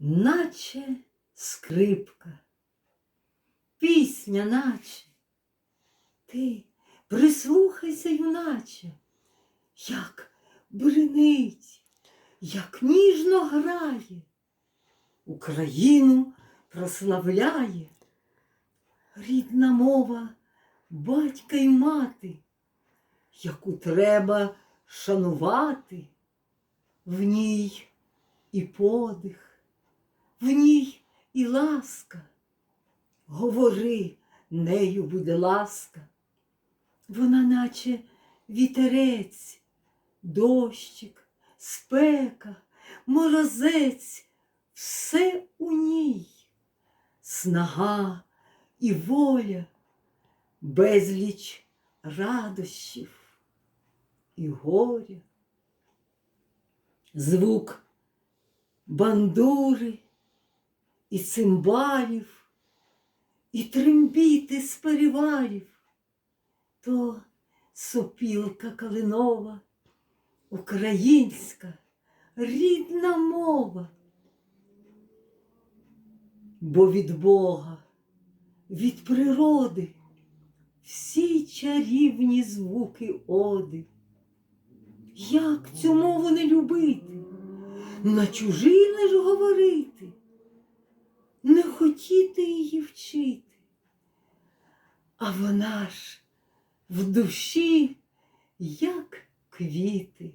наче скрипка, пісня, наче. Ти прислухайся, юначе, як бринить, як ніжно грає, Україну прославляє. Рідна мова батька й мати, яку треба шанувати, в ній і подих, в ній і ласка. Говори, нею буде ласка. Вона наче вітерець, дощик, спека, морозець, все у ній, снага і воля, безліч радощів і горя. Звук бандури і цимбалів, і трембіти з перевалів, то сопілка калинова, українська рідна мова. Бо від Бога, від природи всі чарівні звуки оди. Як цю мову не любити, на чужій лиш говорити, не хотіти її вчити, а вона ж в душі, як квіти.